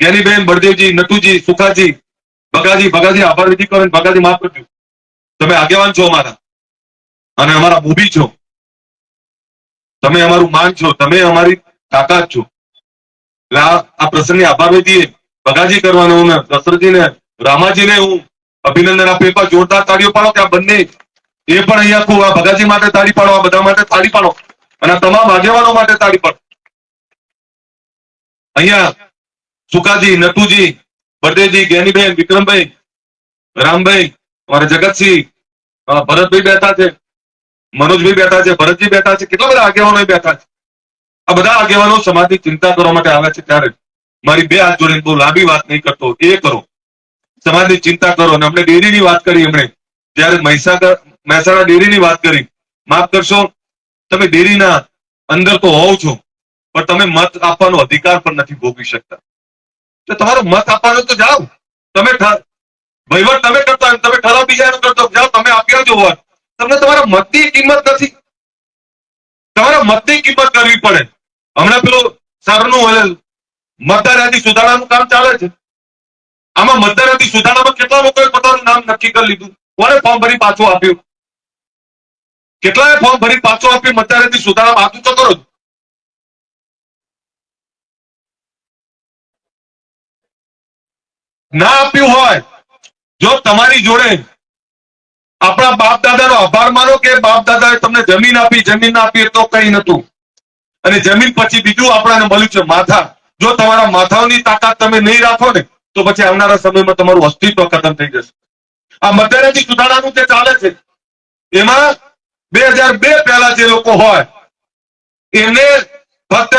જ્ઞાનીબેન બળદેવજી, નટુજી, સુખાજી, ભગાજી ભગાજી, આભાર વિધિ કરો ભગાજી માફ કરજો. તમે આગેવાન છો અમારા. અને અમારા મૂવી છો. તમે અમારું માન છો. તમે અમારી તાકાત છો. એટલે આ પ્રસંગની આભાર વિધિ ભગાજી કરવાનો હું દશરથજીને, રામાજીને હું અભિનંદન આપે. એક જોરદાર તાળીઓ પાડો કે બંને એ પણ અહીંયા ખૂબ આ ભગાજી માટે તાળી પાડો, આ બધા માટે તાળી પાડો. અને તમામ આગેવાનો માટે તાળી પાડો. અહીંયા સુકાજી, નટુજી બળદેવજી જ્ઞાનીબેન વિક્રમભાઈ, રામભાઈ, અમારા જગતસિંહ ભરતભાઈ બેઠા છે, મનોજભાઈ બેઠા છે, ભરતજી બેઠા છે, કેટલા બધા આગેવાનો બેઠા છે. આ બધા આગેવાનો સમાજની ચિંતા કરવા માટે આવે છે ત્યારે મારી બે હાથ જોડીને બહુ લાંબી વાત નહીં કરતો, એ કરો. સમાજની ચિંતા કરો અને આપણે ડેરીની વાત કરી એમણે. જ્યારે મહેસાગર, મહેસાણા ડેરીની વાત કરી, માફ કરશો, તમે ડેરીના અંદર તો હોવ છો, પણ તમે મત આપવાનો અધિકાર પણ નથી ભોગવી શકતા. તો તમારો મત આપવાનો તો જાઓ. તમે વહીવટ તમે કરતા તમે ઠરાવ બીજાનો કરતો જાઓ, તમે આપ્યા જ હોય તમને તમારા મતની કિંમત નથી. તમારા મતની કિંમત કરવી પડે. હમણાં પેલું સરનું મતદાર યાદી સુધારણાનું કામ ચાલે છે. આમાં મતદાર યાદી સુધારણામાં કેટલા લોકોએ પોતાનું નામ નક્કી કરી લીધું? કોને ફોર્મ ભરી પાછું આપ્યું? કેટલાએ ફોર્મ ભરી પાછું આપ્યું મતદાર યાદી સુધારણામાં આપ્યું તો કરો ના આપ્યું હોય, જો તમારી જોડે આપણા બાપ દાદાનો આભાર માનો કે બાપ દાદાએ તમને જમીન આપી જમીન આપી તો કઈ નતું અને જમીન પછી બીજું આપણાને મળ્યું છે માથા. જો તમારા માથાઓની તાકાત તમે નહીં રાખો ને, તો પછી આવનારા સમયમાં તમારું અસ્તિત્વ ખતમ થઈ જશે. આ મધ્યરાજી સુધારાનું જે ચાલે છે, એમાં બે હજાર બે પહેલા જે લોકો હોય એમને ફક્ત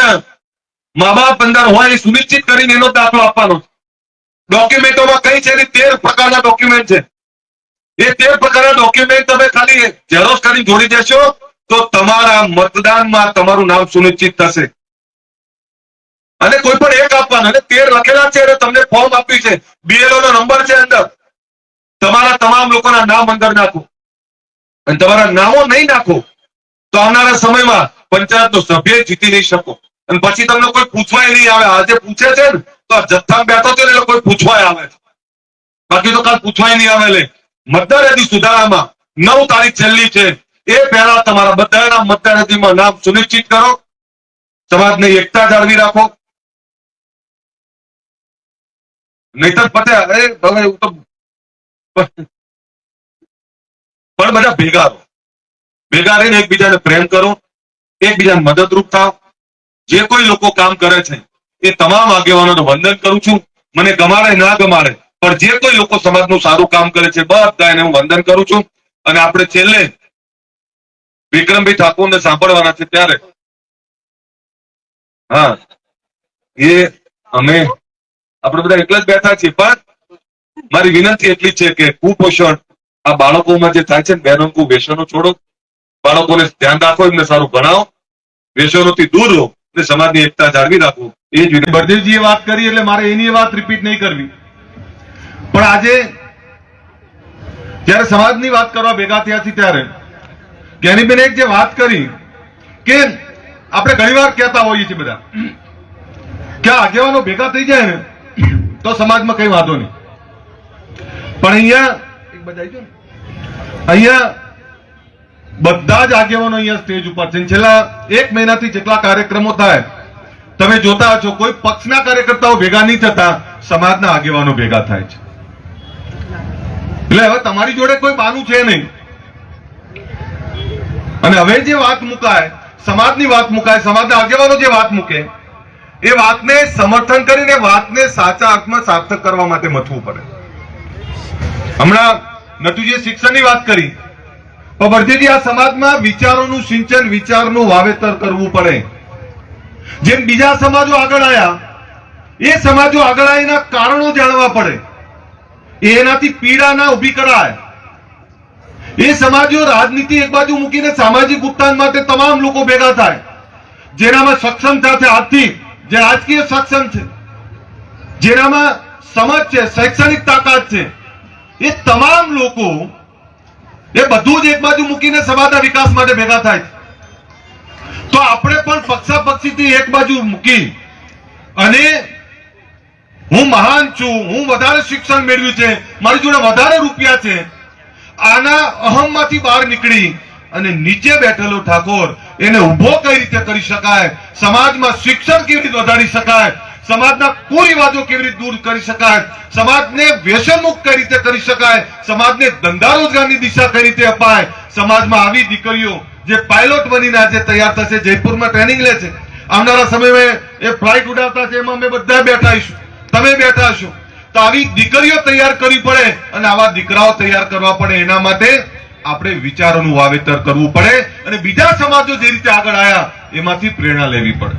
મા બાપ અંદર હોય એ સુનિશ્ચિત કરીને એનો દાખલો આપવાનો છે. ડોક્યુમેન્ટોમાં કઈ છે તેર પ્રકારના ડોક્યુમેન્ટ છે. એ તેર પ્રકારના ડોક્યુમેન્ટ તમે ખાલી ઝેરોક્ષ કરીને જોડી દેશો તો તમારા મતદાનમાં તમારું નામ સુનિશ્ચિત થશે. અને કોઈ પણ એક આપવાનું, અને તેર લખેલા છે અને તમને ફોર્મ આપ્યું છે. બીએલઓ નો નંબર છે અંદર. તમારા તમામ લોકોના નામ અંદર નાખો. અને તમારા નામો નહીં નાખો, તો આવનારા સમયમાં પંચાયતનો સભ્ય જીતી નહીં શકો. અને પછી તમને કોઈ પૂછવાય નહીં આવે, આજે પૂછે છે ને જથ્થામાં બેઠો ને એટલે કોઈ પૂછવાય આવે. બાકી તો કાલ પૂછવાય નહીં આવે લે. મતદાર યાદી સુધારામાં નવ તારીખ છેલ્લી છે. એ પહેલા તમારા બધાના મતદાર યાદીમાં નામ સુનિશ્ચિત કરો. સમાજને એકતા જાળવી રાખો. નહીતર પતે, અરે હવે એવું તો પણ બધા ભેગા રહો. ભેગા રહીને એકબીજાને પ્રેમ કરો. એકબીજાને મદદરૂપ થાવ. જે કોઈ લોકો કામ કરે છે એ તમામ આગેવાનોને વંદન કરું છું. મને ગમાડે ના ગમાડે, પણ જે કોઈ લોકો સમાજનું સારું કામ કરે છે બધા એને હું વંદન કરું છું. અને આપણે છેલ્લે વિક્રમભાઈ ઠાકોરને સાંભળવાના છે ત્યારે. હા, એ અમે, આપણે બધા એટલા જ બેઠા છીએ, પણ મારી વિનંતી એટલી છે કે કુપોષણ આ બાળકોમાં જે થાય છે ને બહેનો વ્યસનો છોડો. બાળકોને ધ્યાન રાખો, એમને સારું ભણાવો. વ્યસનોથી દૂર રહો અને સમાજની એકતા જાળવી રાખો. એ જ બળદેવજીએ વાત કરી એટલે મારે એની વાત રિપીટ નહીં કરવી. પણ આજે જ્યારે સમાજની વાત કરવા ભેગા થયા ત્યારે જ્ઞાનીબેન જે વાત કરી કે આપણે ઘણીવાર કહેતા હોઈએ છીએ બધા કે આગેવાનો ભેગા થઈ જાય ને તો સમાજમાં કઈ વાંધો નહીં. પણ અહીંયા. અહીંયા બધા જ આગેવાનો અહીંયા સ્ટેજ ઉપર છે. છેલ્લા એક મહિનાથી જેટલા કાર્યક્રમો થાય તમે જોતા છો કોઈ પક્ષના કાર્યકર્તાઓ ભેગા નહીં થતા, સમાજના આગેવાનો ભેગા થાય છે. એટલે હવે તમારી જોડે કોઈ બાનું છે નહીં. અને હવે જે વાત મુકાય, સમાજની વાત મુકાય, સમાજના આગેવાનો જે વાત મૂકે, એ વાતને સમર્થન કરીને વાતને સાચા અર્થમાં સાર્થક કરવા માટે મથવું પડે. હમણાં નટુજીએ શિક્ષણની વાત કરી. પણ બળદેવજી આ સમાજમાં વિચારોનું સિંચન, વિચારનું વાવેતર કરવું પડે. જેમ બીજા સમાજો આગળ આવ્યા એ સમાજો આગળ આવીના કારણો જાણવા પડે. એનાથી પીડા ના ઊભી કરાય. એ સમાજો રાજનીતિ એક બાજુ મૂકીને સામાજિક ઉત્થાન માટે તમામ લોકો ભેગા થાય. જેનામાં સક્ષમ સાથે આર્થિક જે રાજકીય સક્ષમ છે, જેનામાં સમજ છે, શૈક્ષણિક તાકાત છે, એ તમામ લોકો એ બધું જ એક બાજુ મૂકીને સમાજના વિકાસ માટે ભેગા થાય છે. તો આપણે પણ પક્ષાપક્ષીથી એક બાજુ મૂકી. અને હું મહાન છું, હું વધારે શિક્ષણ મેળવ્યું છે, મારી જોડે વધારે રૂપિયા છે. આના અહમમાંથી બહાર નીકળી અને નીચે બેઠેલો ઠાકોર એને ઊભો કઈ રીતે કરી શકાય? સમાજમાં શિક્ષણ કેવી રીતે વધારી શકાય? સમાજના કુરિવાજો કેવી રીતે દૂર કરી શકાય? સમાજને વ્યસનમુક્ત કઈ રીતે કરી શકાય? સમાજને ધંધા રોજગારની દિશા કઈ રીતે અપાય? સમાજમાં આવી દીકરીઓ જે પાયલોટ બનીને આજે તૈયાર થશે, જયપુરમાં ટ્રેનિંગ લે છે આવનારા સમયમાં એ ફ્લાઇટ ઉડાવતા છે એમાં અમે બધા બેઠા હશું તમે બેઠા હશો. તો આવી દીકરીઓ તૈયાર કરવી પડે અને આવા દીકરાઓ તૈયાર કરવા પડે એના માટે આપણે વિચારોનું વાવેતર કરવું પડે અને બીજા સમાજો જે રીતે આગળ આવ્યા એમાંથી પ્રેરણા લેવી પડે.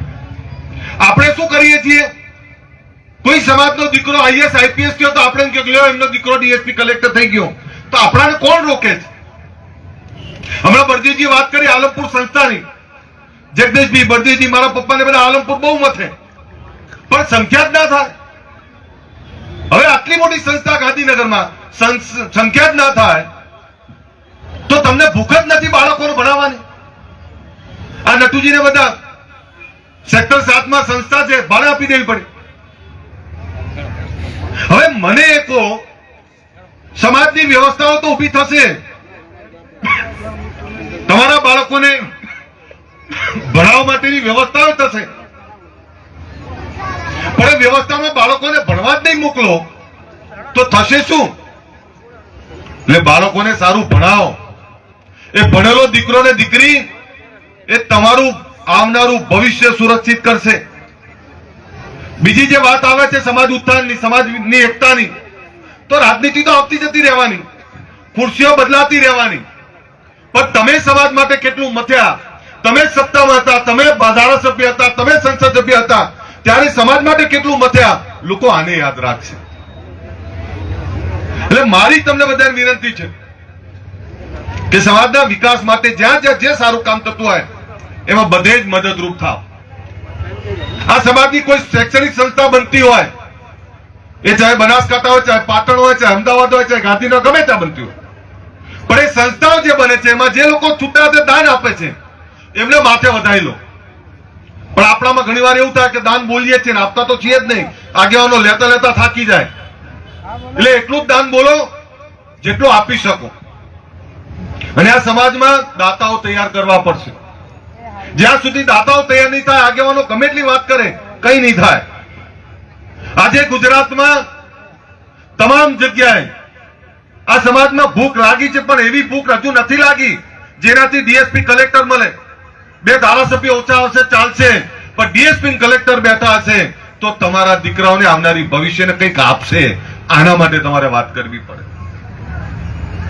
આપણે શું કરીએ છીએ? કોઈ સમાજનો દીકરો આઈએસ આઈપીએસ થયો તો આપણે લ્યો, એમનો દીકરો ડીએસપી કલેક્ટર થઈ ગયો. તો આપણાને કોણ રોકે છે? હમણાં બળદેવજી વાત કરી, આલમપુર સંસ્થાની. જગદીશભાઈ બળદેવજી, મારા પપ્પાને બધા આલમપુર બહુ મથે. પણ સંખ્યા જ ના થાય. હવે આટલી મોટી સંસ્થા ગાંધીનગરમાં સંખ્યા જ ના થાય, તો તમને ભૂખ જ નથી બાળકોને ભણાવવાની. આ નટુજીને બધા સેક્ટર સાતમાં સંસ્થા છે, ભાડે આપી દેવી પડી. હવે મને એકો સમાજની વ્યવસ્થાઓ તો ઊભી થશે. તમારા બાળકોને ભણાવવા માટેની વ્યવસ્થાઓ થશે. પણ એ વ્યવસ્થામાં બાળકોને ભણવા જ નહીં મોકલો, તો થશે શું? એટલે બાળકોને સારું ભણાવો. એ ભણેલો દીકરો ને દીકરી, એ તમારું આવનારું ભવિષ્ય સુરક્ષિત કરશે. બીજી જે વાત આવે છે સમાજ ઉત્થાનની, સમાજની એકતાની, તો રાજનીતિ તો આવતી જતી રહેવાની. ખુરશીઓ બદલાતી રહેવાની. પણ તમે સમાજ માટે કેટલું મથ્યા? તમે સત્તામાં હતા, તમે ધારાસભ્ય હતા, તમે સંસદ સભ્ય હતા. ત્યારે સમાજ માટે કેટલું મથ્યા? લોકો આને યાદ રાખશે. એટલે મારી તમને બધાને વિનંતી છે કે સમાજના વિકાસ માટે જ્યાં જ્યાં જે સારું કામ થતું હોય, એમાં બધે જ મદદરૂપ થાવ આ સમાજની કોઈ શૈક્ષણિક સંસ્થા બનતી હોય, એ ચાહે બનાસકાંઠા હોય, ચાહે પાટણ હોય, ચાહે અમદાવાદ હોય, ચાહે ગાંધીનગર, ગમે ત્યાં બનતી હોય. પણ એ સંસ્થાઓ જે બને છે, એમાં જે લોકો છૂટા દાન આપે છે, એમને માથે વધારી લો. પણ આપણામાં ઘણી વાર એવું થાય કે દાન બોલીએ છીએ આપતા તો છીએ જ નહીં. આગેવાનો લેતા લેતા થાકી જાય. એટલે એટલું જ દાન બોલો, જેટલું આપી શકો. અને આ સમાજમાં દાતાઓ તૈયાર કરવા પડશે. જ્યાં સુધી દાતાઓ તૈયાર નહીં થાય, આગેવાનો ગમે એટલી વાત કરે, કઈ નહીં થાય. આજે ગુજરાતમાં તમામ જગ્યાએ આ સમાજમાં ભૂખ લાગી છે, પણ એવી ભૂખ હજુ નથી લાગી જેનાથી ડીએસપી કલેક્ટર મળે. બે ધારાસભ્ય ઓછા હશે, ચાલશે. પણ ડીએસપી કલેક્ટર બેઠા હશે, તો તમારા દીકરાઓને આવનારી ભવિષ્યને કંઈક આપશે. આના માટે તમારે વાત કરવી પડે.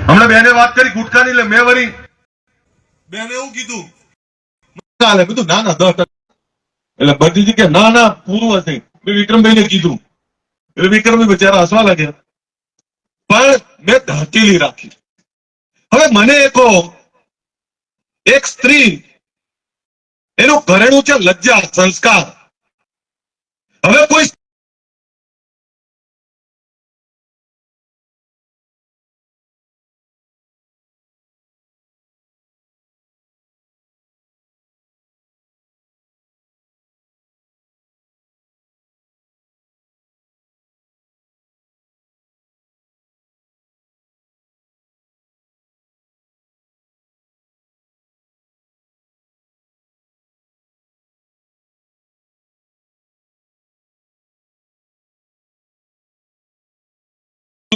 હમણાં બેને વાત કરી, ગુટખાની લે, મેં વળી. બેને એવું કીધું ચાલે ના ના એટલે બધી કે, ના ના પૂરું હશે વિક્રમભાઈ ને કીધું. એટલે વિક્રમભાઈ બચારા હસવા લાગ્યા. પણ મેં ધાકેલી રાખી. હવે મને એ કહો, એક સ્ત્રી, એનું ઘરેણું છે લજ્જા, સંસ્કાર. હવે કોઈ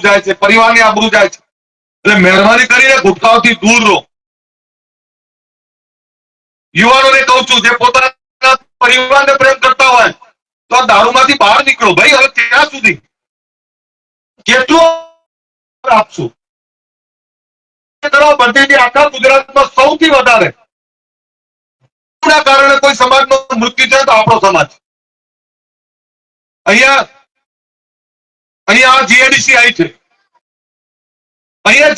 જાય છે, પરિવારની આબરૂ જાય છે. એટલે મહેરબાની કરીને ગુટખાઓથી દૂર રહો. યુવાનોને કહું છું, જે પોતાના પરિવારને પ્રેમ કરતા હોય, તો આ દારૂમાંથી બહાર નીકળો. ભાઈ, હવે ત્યાં સુધી કેટલું આપશું? કરાવો બંધીની આખા ગુજરાતમાં સૌથી વધારે. કારણે કોઈ સમાજનો મૃત્યુ છે તો આપણો સમાજ. અહીંયા અહીંયા જીઆઈડીસી આવી છે. અહીંયા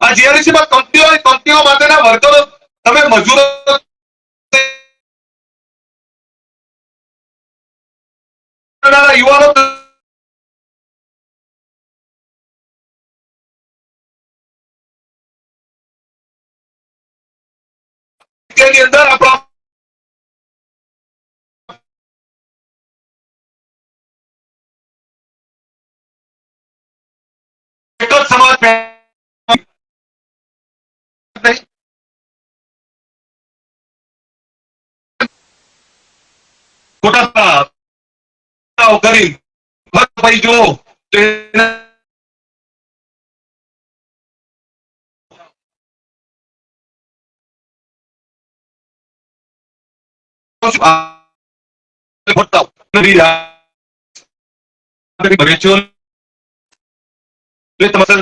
આ જીઆઈડીસી માં કંપનીઓ કંપનીઓ માટેના વર્કરો તમે મજૂરો યુવાનો અંદર સમાજ સમાજ નહીં. ખોટા દાવ કરી ફક્ત ભાઈ જો તો એને ભરતા તમારે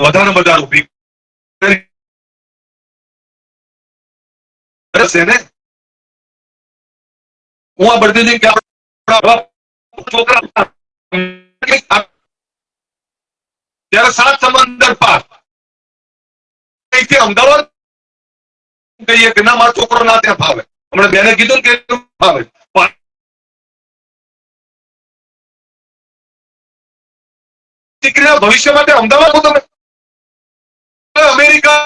વધારે વધારે ઊભી હું આ બળદેવજી કે છોકરા ત્યારે સાત સમંદર પાર. અમદાવાદ કહીએ કે ના, મારો છોકરો ના ત્યાં ફાવે. હમણાં બેને કીધું કે ફાવે. દીકરીના ભવિષ્ય માટે અમદાવાદ તમે અમેરિકા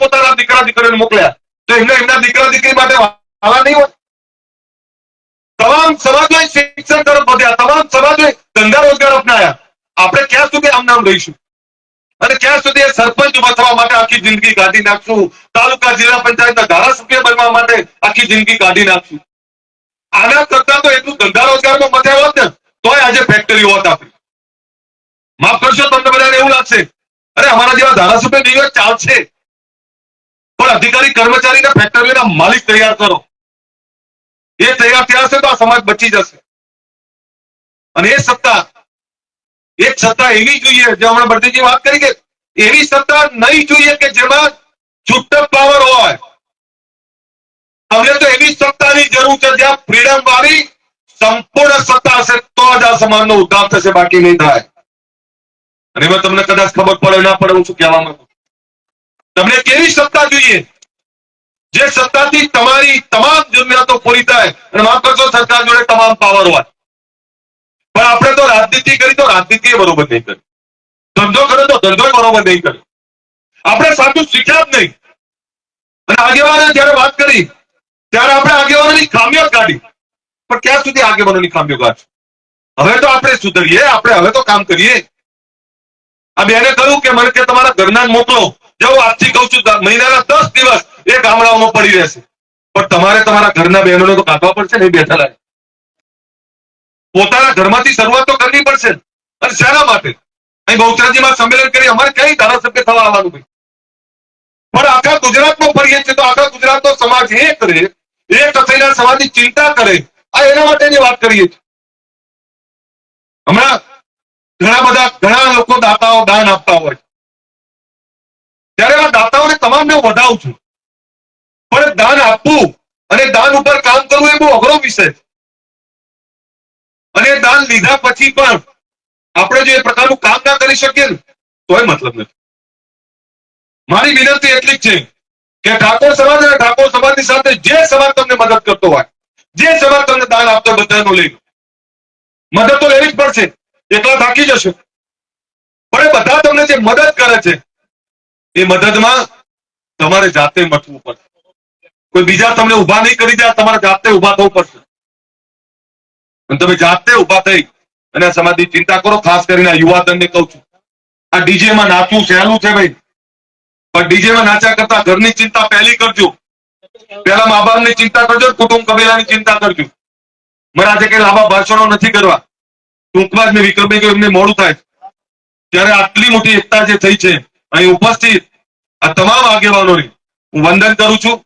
પોતાના દીકરા, દીકરીઓને મોકલ્યા. તો એમને, એમના દીકરા, દીકરી માટે વાલા નહીં હોય. તમામ સમાજોએ શિક્ષણ તરફ વધ્યા. તમામ સમાજોએ ધંધા રોજગાર અપનાયા. આપણે ક્યાં સુધી આમ નામ રહીશું અને ક્યાં સુધી સરપંચ ઊભા થવા માટે આખી જિંદગી કાઢી નાખશું? તાલુકા, જિલ્લા પંચાયતના ધારાસભ્ય બનવા માટે આખી જિંદગી કાઢી નાખશું? આના કરતા તો એટલું ધંધા રોજગારમાં મજા હોત ને, તોય આજે ફેક્ટરી હોત આપણી. માફ કરશો, તમને બધાને એવું લાગશે. અરે, અમારા જેવા ધારાસભ્ય નહીં ચાલશે. પણ અધિકારી કર્મચારીના ફેક્ટરીના માલિક તૈયાર કરો. એ તૈયાર થયા હશે તો આ સમાજ બચી જશે. અને એ સત્તા, એક સત્તા એવી જોઈએ, જે હમણાં બળદેવજી વાત કરી કે એવી સત્તા નહીં જોઈએ કે જેમાં છૂટક પાવર હોય. તમને તો એવી સત્તાની જરૂર છે જ્યાં ફ્રીડમ વાળી સંપૂર્ણ સત્તા હશે, તો જ આ સમાજનો ઉદ્ધાર થશે, બાકી નહીં થાય. અને એમાં તમને કદાચ ખબર પડે, ના પડે, હું શું કહેવા માંગુ તમને કેવી સત્તા જોઈએ? જે સત્તાથી તમારી તમામ જરૂરિયાતો પૂરી થાય અને માફ કરશો સરકાર જોડે તમામ પાવર હોય. પણ આપણે તો રાજનીતિ કરી તો રાજનીતિ બરોબર નહીં કરી. ધંધો કરે તો ધંધો બરોબર નહીં કર્યો આપણે સાચું શીખ્યા જ નહીં. અને આગેવાને જયારે વાત કરી, ત્યારે આપણે આગેવાનોની ખામીઓ કાઢી. પણ ક્યાં સુધી આગેવાનોની ખામીઓ કાઢશું? હવે તો આપણે સુધરીએ, આપણે હવે તો કામ કરીએ. આ બેને કહ્યું કે મને કે તમારા ઘરના મોકલો. જેવું આજથી કહું છું મહિનાના દસ દિવસ એ ગામડાઓમાં પડી રહેશે. પણ તમારે તમારા ઘરના બહેનોને તો કાઢવા પડશે ને એ બેઠેલા પોતાના ઘરમાંથી શરૂઆત તો કરવી પડશે અને શાના માટે? અહીં બહુચરાજીમાં સંમેલન કરી અમારે કઈ ધારાસભ્ય થવા આવવાનું ભાઈ પણ આખા ગુજરાતમાં ફરીએ છીએ તો આખા ગુજરાતનો સમાજ એક રહે, એક થઈને સમાજની ચિંતા કરે. આ એના માટેની વાત કરીએ છીએ. હમણાં ઘણા બધા, ઘણા લોકો દાતાઓ દાન આપતા હોય ત્યારે આ દાતાઓને તમામને વધાવું છું. પણ દાન આપવું અને દાન ઉપર કામ કરવું એ બહુ અઘરો વિષય અને દાન લીધા પછી પણ આપણે જો એ પ્રકારનું કામ ના કરી શકીએ ને તો એ મતલબ નથી. મારી વિનંતી એટલી જ છે કે ઠાકોર સમાજ અને ઠાકોર સમાજની સાથે જે સમાજ તમને મદદ કરતો હોય, જે સમાજ તમને દાન આપતો બધાનું લઈ મદદ તો લેવી જ પડશે. એકલા થાકી જશો. પણ એ બધા તમને જે મદદ કરે છે, એ મદદમાં તમારે જાતે મથવું પડશે કોઈ બીજા તમને ઊભા નહીં કરી દે, તમારે જાતે ઊભા થવું પડશે. અને તમે જાતે ઊભા થઈ અને સમાધિ ચિંતા કરો, ખાસ કરીને આ યુવાધનને કહું છું. આ ડીજે માં નાચવું સહેલું છે ભાઈ. પણ ડીજે માં નાચ્યા કરતા ઘરની ચિંતા પહેલી કરજો. પહેલા મા બાપની ચિંતા કરજો કુટુંબ કબીલાની ચિંતા કરજો. મારે આજે કઈ લાંબા ભાષણો નથી કરવા. ટૂંકમાં જ મેં વિક્રમભાઈ કહ્યું, એમને મોડું થાય. ત્યારે આટલી મોટી એકતા જે થઈ છે, અહીં ઉપસ્થિત આ તમામ આગેવાનોની, હું વંદન કરું છું.